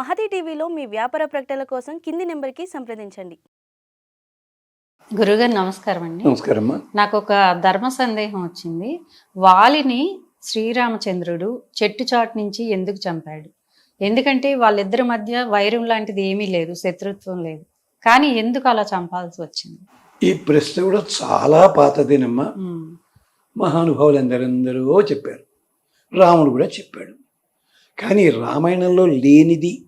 మహతి టీవీలో మీ వ్యాపార ప్రకటనల కోసం కింది నెంబర్కి సంప్రదించండి. గురుగారు నమస్కారం అండి. నమస్కారమ్మా. నాకు ఒక ధర్మ సందేహం వచ్చింది. వాలిని శ్రీరామచంద్రుడు చెట్టు చాటు నుంచి ఎందుకు చంపాడు? ఎందుకంటే వాళ్ళిద్దరి మధ్య వైరం లాంటిది ఏమీ లేదు శత్రుత్వం లేదు. కానీ ఎందుకు అలా చంపాల్సి వచ్చింది? ఈ ప్రశ్న కూడా చాలా పాతదేనమ్మా. మహానుభావులు ఎందరెందరో చెప్పారు. రాముడు కూడా చెప్పాడు. కానీ రామాయణంలో లేనిది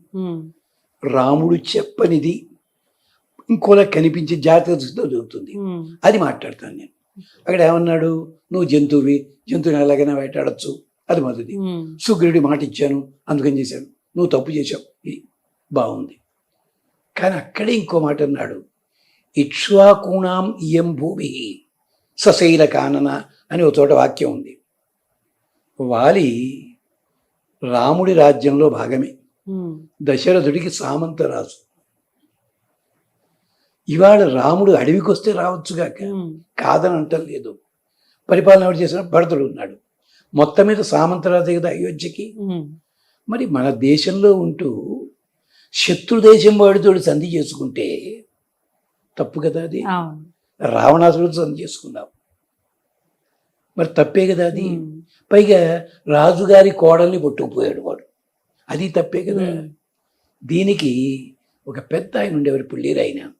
రాముడు చెప్పనిది ఇంకోలా కనిపించే దృష్టితో జరుగుతుంది. అది మాట్లాడతాను నేను. అక్కడ ఏమన్నాడు? నువ్వు జంతువువి జంతువుని ఎలాగైనా వేటాడచ్చు. అది మొదటిది. ఉమ్, సుగ్రీవుడి మాట ఇచ్చాను అందుకని చేశాను. నువ్వు తప్పు చేశావు. ఇది బాగుంది. కానీ అక్కడే ఇంకో మాట అన్నాడు. ఇక్ష్వాకూణాం ఇయం భూమి సశైల కానన అని ఒక చోట వాక్యం ఉంది. వాలి రాముడి రాజ్యంలో భాగమే. దశరథుడికి సామంతరాజు ఇవాళ రాముడు అడవికి వస్తే రావచ్చుగాక కాదని అంటలేదు పరిపాలన ఎవరు చేసిన? భరతుడు ఉన్నాడు. మొత్తం మీద సామంతరాజే కదా అయోధ్యకి? మరి మన దేశంలో ఉంటూ శత్రు దేశం వాడితో సంధి చేసుకుంటే తప్పు కదా అది? అవును. రావణాసురుడు సంధి చేసుకున్నాం మరి తప్పే కదా అది? పైగా రాజుగారి కోడల్ని పట్టుకుపోయాడు వాడు. అది తప్పే కదా. దీనికి ఒక పెద్ద ఆయన ఉండేవారు పుల్లేరు ఆయన.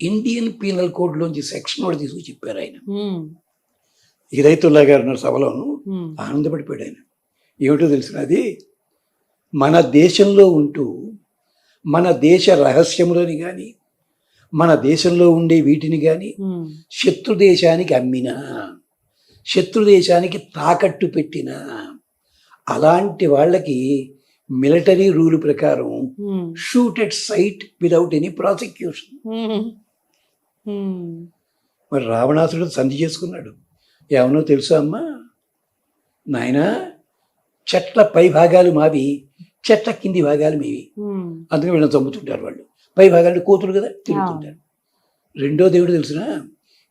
ఇండియన్ పీనల్ కోడ్లోంచి సెక్షన్ కూడా తీసుకు చెప్పారు ఆయన. ఈ రైతుల్లా గారు ఉన్న సభలోను. ఆనందపడిపోయాడు ఆయన. ఏమిటో తెలిసిన అది? మన దేశంలో ఉంటూ మన దేశ రహస్యములని కానీ మన దేశంలో ఉండే వీటిని కానీ శత్రు దేశానికి అమ్మినా శత్రు దేశానికి తాకట్టు పెట్టినా అలాంటి వాళ్ళకి మిలిటరీ రూల్ ప్రకారం ఉమ్, shoot at sight without any prosecution. Um, um, మరి రావణాసుడు సంధి చేసుకున్నాడు. ఏమనో తెలుసా అమ్మా? నాయనా చెట్ల పై భాగాలు మావి చెట్ల కింది భాగాలు మీవి. అందుకని వీళ్ళని చంపుతుంటారు వాళ్ళు. పై భాగాలు కూతురు కదా తిరుగుతుంటారు. రెండో దేవుడు తెలిసిన?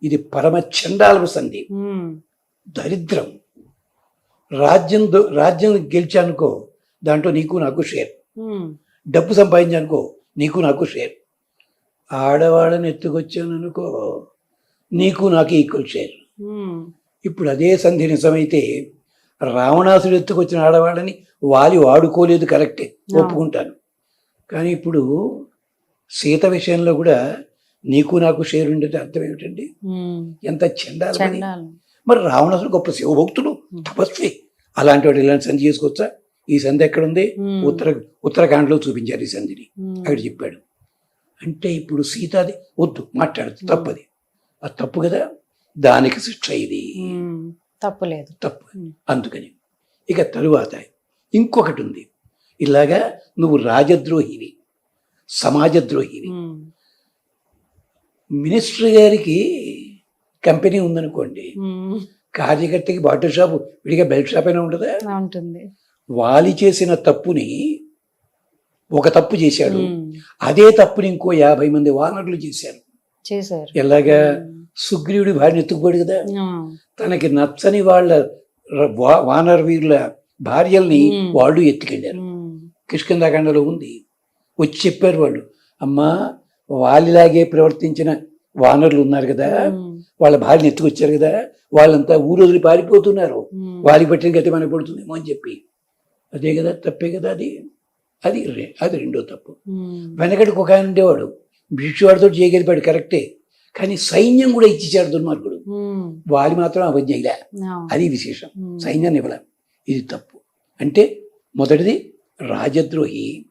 ఇది పరమ చండాలపు సంధి. దరిద్రం. రాజ్యం రాజ్యం గెలిచానుకో దాంట్లో నీకు నాకు షేర్ ఉమ్, డబ్బు సంపాదించానుకో నీకు నాకు షేర్ ఆడవాళ్ళని ఎత్తుకొచ్చాను అనుకో నీకు నాకు ఈక్వల్ షేర్ ఉమ్, ఇప్పుడు అదే సంధి నిజమైతే రావణాసుడు ఎత్తుకొచ్చిన ఆడవాళ్ళని వాలి వాడుకోలేదు కరెక్టే ఒప్పుకుంటాను. కానీ ఇప్పుడు సీత విషయంలో కూడా నీకు నాకు షేర్ ఉండేది అర్థం ఏమిటండి? ఎంత చండాలం. మరి రావణాసుడు గొప్ప శివభక్తుడు తపస్వి. అలాంటి వాడు ఇలాంటి సంధి చేసుకోవచ్చా? ఈ సంధి ఎక్కడుంది? ఉత్తర ఉత్తరాఖండ్లో చూపించారు ఈ సంధిని. అక్కడ చెప్పాడు. అంటే ఇప్పుడు సీతాది వద్దు మాట్లాడదు తప్పది. అది తప్పు కదా? దానికి శిక్ష ఇది. ఉమ్, తప్పులేదు తప్పు. అందుకని. ఇక తరువాత ఇంకొకటి ఉంది. ఇలాగా నువ్వు రాజద్రోహివి సమాజద్రోహివి. మినిస్టర్ గారికి కంపెనీ ఉందనుకోండి కార్యకర్తకి బాటిల్ షాప్ విడిగా బెల్ట్ షాప్ అయినా ఉంటుందా? ఉంటుంది. వాలి చేసిన తప్పుని ఒక తప్పు చేశాడు. అదే తప్పుని ఇంకో యాభై మంది వానరులు చేశారు. చేశారు. ఎలాగా? సుగ్రీవుడి భార్యను ఎత్తుకుపోయాడు కదా. తనకి నచ్చని వాళ్ళ వానర వీరుల భార్యల్ని. వాళ్ళు ఎత్తుకెళ్ళారు. కిష్కిందాకాండలో ఉంది. వచ్చి చెప్పారు వాళ్ళు అమ్మా వాలిలాగే ప్రవర్తించిన వానరులు ఉన్నారు కదా. వాళ్ళ భార్యను ఎత్తుకొచ్చారు కదా. వాళ్ళంతా ఊరు వదిలి పారిపోతున్నారు. వాలి పట్టిన గతి మనకు పడుతుందేమో అని చెప్పి అదే కదా తప్పే కదా అది? అది అది రెండో తప్పు. వెనకడికి ఒక ఆయన ఉండేవాడు. బ్రిటిష్ వాడితో చేయగలిపాడు కరెక్టే. కానీ సైన్యం కూడా ఇచ్చేశాడు దుర్మార్గుడు. వాలి మాత్రం అవజ్ఞయిలే అది విశేషం. సైన్యాన్ని ఇవ్వలే. ఇది తప్పు. అంటే మొదటిది రాజద్రోహి.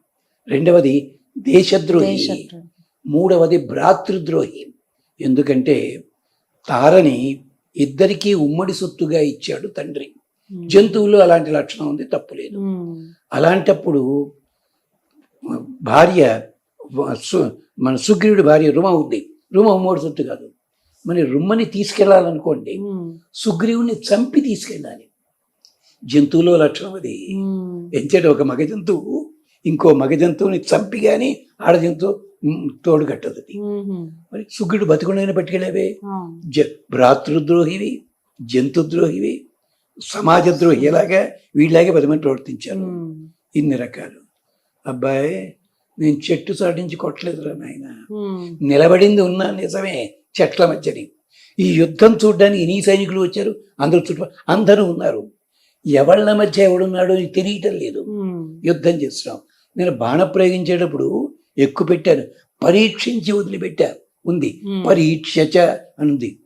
రెండవది దేశద్రోహి. మూడవది భ్రాతృద్రోహి. ఎందుకంటే తారని ఇద్దరికీ ఉమ్మడి సొత్తుగా ఇచ్చాడు తండ్రి. ఉమ్, జంతువుల్లో అలాంటి లక్షణం ఉంది తప్పు లేదు. అలాంటప్పుడు భార్య మన సుగ్రీవుడి భార్య రుమ ఉంది. రుమ ఉమ్మడి సొత్తు కాదు. మరి రుమ్మని తీసుకెళ్ళాలనుకోండి సుగ్రీవుని చంపి తీసుకెళ్ళాలి. జంతువులో లక్షణం అది. ఎంచేట ఒక మగ జంతువు ఇంకో మగ జంతువుని చంపి కానీ ఆడ జంతువు తోడు కట్టదు మరి సుగ్రీవుడు బతికుండా పట్టుకెళ్ళావే. జ భ్రాతృద్రోహివి జంతుద్రోహివి సమాజద్రోహి ఎలాగా వీళ్ళలాగే పది మంది ప్రవర్తించారు. ఇన్ని రకాలు. అబ్బాయి నేను చెట్టు చాటించి కొట్టలేదురా నాయన. నిలబడింది ఉన్నా నిజమే చెట్ల మధ్యని. ఈ యుద్ధం చూడడానికి ఎన్ని సైనికులు వచ్చారు అందరూ చుట్టూ అందరూ ఉన్నారు. ఎవళ్ళ మధ్య ఎవడున్నాడో నీకు తెలియటం లేదు. యుద్ధం చేస్తున్నాం. నేను బాణ ప్రయోగించేటప్పుడు ఎక్కువ పెట్టాను పరీక్షించి వదిలిపెట్టా ఉంది. పరీక్షచ అనుంది.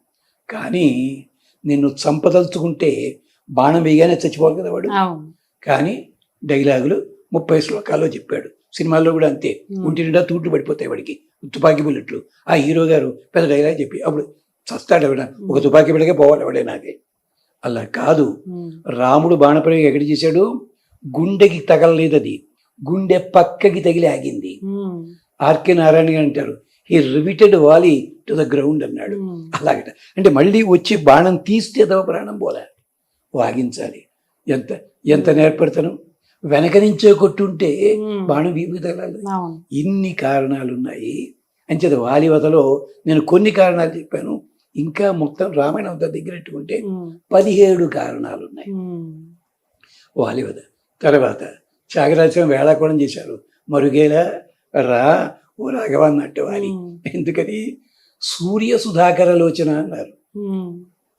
కానీ నిన్ను చంపదలుచుకుంటే బాణం వేయగానే చచ్చిపోవాలి కదా వాడు? కానీ డైలాగులు ముప్పై శ్లోకాల్లో చెప్పాడు. సినిమాల్లో కూడా అంతే. ఉమ్. ఒంటి నిండా తూట్లు పడిపోతాయి వాడికి. తుపాకీ బుల్లెట్లు. ఆ హీరో గారు పెద్ద డైలాగ్ చెప్పి అప్పుడు చస్తాడు ఎవడ ఒక తుపాకీ బిళ్ళకే పోవాలి ఎవడే నాకే. అలా కాదు. రాముడు బాణప్రయోగం ఎక్కడ చేశాడు? గుండెకి తగలలేదు అది గుండె పక్కకి తగిలి ఆగింది. ఆర్కే నారాయణ గారు అంటారు. He riveted Vali to the ground అన్నాడు. అలాగట. అంటే మళ్ళీ వచ్చి బాణం తీస్తే తవ ప్రాణం పోలే. వాగించాలి. ఎంత ఎంత నేర్పడతాను? వెనక నుంచే కొట్టుంటే. బాణం వీపు తగలాలి ఇన్ని కారణాలు ఉన్నాయి అంచేత వాలివతలో నేను కొన్ని కారణాలు చెప్పాను. ఇంకా మొత్తం రామాయణం అంతా దగ్గరెట్టుకుంటే ఉమ్, పదిహేడు కారణాలు ఉన్నాయి వాలివద తర్వాత త్యాగరాజం వేళాకోళం చేశారు. మరుగేలా రా ఓ రాఘవ అన్నట్టు వాలి ఎందుకని? సూర్య సుధాకర లోచన అన్నారు.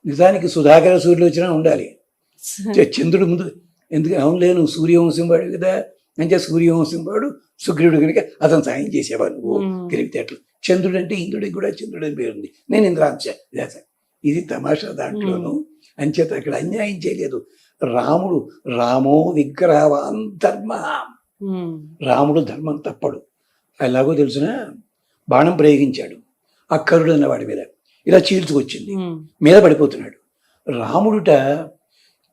నిజానికి సుధాకర సూర్యలోచన ఉండాలి. చంద్రుడు ముందు. ఎందుకు అవును లేను. సూర్యవంశం వాడు కదా. అంటే సూర్యవంశం వాడు శుక్రుడు కనుక అతను సాయం చేసేవాడు. నువ్వు. తెలివితేటలు చంద్రుడు అంటే ఇంద్రుడికి కూడా చంద్రుడు అని పేరుంది. నేను ఇంద్రాంశ ఇది తమాషా దాంట్లోను. అంచేత అక్కడ అన్యాయం చేయలేదు. రాముడు రామో విగ్రహవాన్ ధర్మ రాముడు ధర్మం తప్పడు. ఎలాగో తెలిసిన? బాణం ప్రయోగించాడు. అక్కరుడు అన్న వాడి మీద. ఇలా చీల్చుకొచ్చింది. మీద పడిపోతున్నాడు. రాముడుట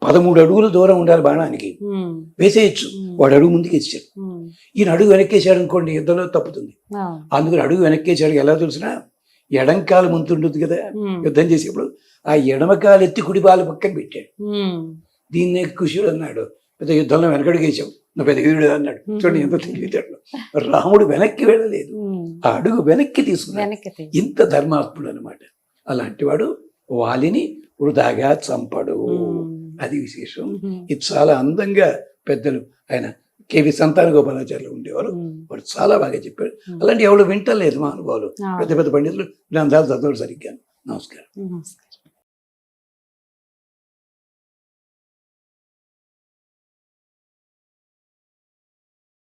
పదమూడు అడుగుల దూరం ఉండాలి బాణానికి. వేసేయచ్చు. వాడు అడుగు ముందుకు వేసాడు. ఈయన అడుగు వెనక్కేసాడు అనుకోండి యుద్ధంలో తప్పుతుంది. అందుకని అడుగు వెనక్కేసాడు ఎలా తెలిసిన? ఎడంకాలు ముంతుంటుంది కదా. యుద్ధం చేసేప్పుడు ఆ ఎడమకాలు ఎత్తి కుడి బాలు పక్కన పెట్టాడు దీన్నే కుషుడు అన్నాడు. పెద్ద యుద్ధంలో వెనకడుగు వేసావు. నువ్వు పెద్ద వీరుడు అన్నాడు. చూడండి ఎంత తెలివితేటలు. రాముడు వెనక్కి వెళ్ళలేదు. ఆ అడుగు వెనక్కి తీసుకున్నాడు. ఇంత ధర్మాత్ముడు అనమాట అలాంటి వాడు వాలిని వృధాగా చంపడు. అది విశేషం. ఇది చాలా అందంగా పెద్దలు ఆయన కేవి సంతాన గోపాలాచార్యులు ఉండేవారు. వాడు చాలా బాగా చెప్పాడు. అలాంటి ఎవడు వింటలేదు మా అనుభవాలు. పెద్ద పెద్ద పండితులు గ్రంథాలు చదవరు సరిగ్గా. నమస్కారం.